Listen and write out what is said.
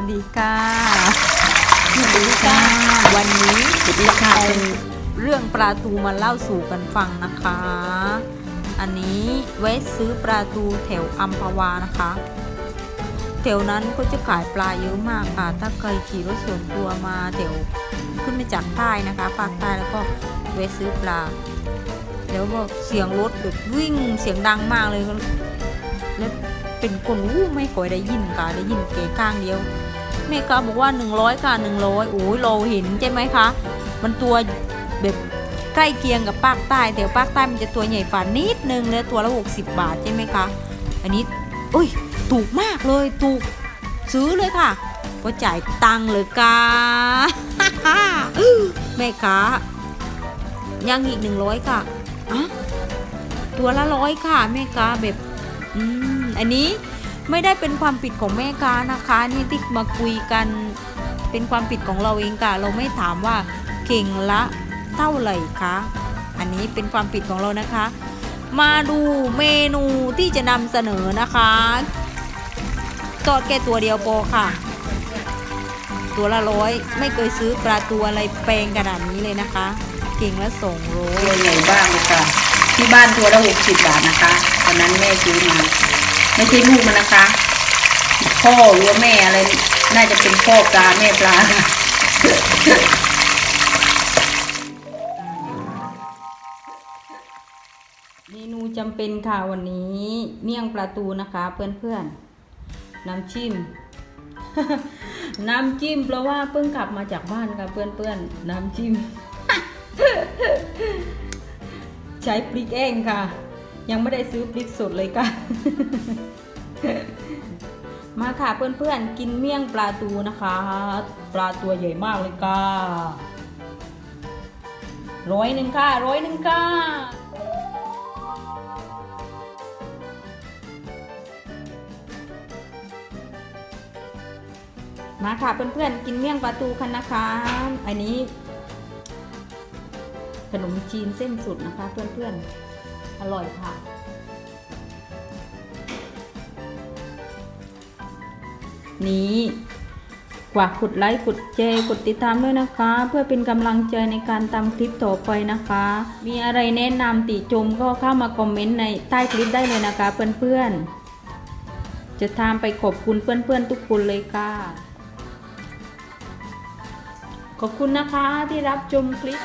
วัสดีค่ะสวัสดีค่ะวันนี้สวัสะเป็นเรื่องปลาทูมาเล่าสู่กันฟังนะคะ อันนี้ไว้ซื้อปลาทูแถวอัมพวานะคะแถวนั้นก็จะขายปลาเยอะมากค่ะ ถ้าเคยขี่รถส่วนตัวมาแถวขึ้นมาจากใต้นะคะภาคใต้แล้วก็แวะซื้อปลา แล้วกเสียงรถแบบวิ่งเสียงดังมากเลย แล้วเป็นคนอู้ไม่ค่อยได้ยินค่ะได้ยินเกข้างเดียว แม่ค้าบอกว่า 100 ค่ะ 100โอ้ยเราเห็นใช่ไหมคะ มันตัวแบบใกล้เคียงกับภาคใต้แต่ภาคใต้มันจะตัวใหญ่ฝ่านิดนึงแล้วตัวละ 60 บาทใช่ไหมคะ อันนี้อุ้ยถูกมากเลยถูกซื้อเลยค่ะก็จ่ายตังค์เลยกาแม่ค้ายังอีก100ค่ะอะตัวละร้อยค่ะแม่ค้าแบบ อืม อันนี้ ไม่ได้เป็นความผิดของแม่ค้านะคะนี่ที่มาคุยกัน เป็นความผิดของเราเองค่ะ เราไม่ถามว่าเข่งละเท่าไหร่คะอันนี้เป็นความผิดของเรานะคะ มาดูเมนูที่จะนำเสนอนะคะทอดแค่ตัวเดียวพอค่ะ ตัวละร้อยไม่เคยซื้อปลาตัวอะไรแปลงขนาดนี้เลยนะคะเก่งละสองโลตัวใหญ่บ้างเลยค่ะที่บ้านตัวละหกสิบบาทนะคะตอนนั้นแม่ซื้อมา ไม่ใช่ลูกมันนะคะ พ่อหรือว่าแม่อะไร น่าจะเป็นพ่อปลาแม่ปลาเมนูจำเป็นค่ะวันนี้เมี่ยงปลาทูนะคะเพื่อนๆ น้ำจิ้ม น้ำจิ้มเพราะว่าเพิ่งกลับมาจากบ้านค่ะเพื่อนๆ น้ำจิ้ม ใช้พริกเองค่ะ ยังไม่ได้ซื้อพริกสดเลยค่ะ มาค่ะเพื่อนๆ กินเมี่ยงปลาทูนะคะ ปลาตัวใหญ่มากเลยค่ะร้อยหนึ่งค่ะร้อยหนึ่งค่ะมาค่ะเพื่อนๆกินเมี่ยงปลาทูกันนะคะ อันนี้ ขนมจีนเส้นสุดนะคะเพื่อนๆ อร่อยค่ะ นี้ฝากกดไลค์กดแชร์กดติดตามด้วยนะคะ เพื่อเป็นกำลังใจในการทำคลิปต่อไปนะคะ มีอะไรแนะนำติชมก็เข้ามาคอมเมนต์ในใต้คลิปได้เลยนะคะ เพื่อนๆ จะทำไปขอบคุณเพื่อนๆทุกคนเลยค่ะ ขอบคุณนะคะที่รับชมคลิป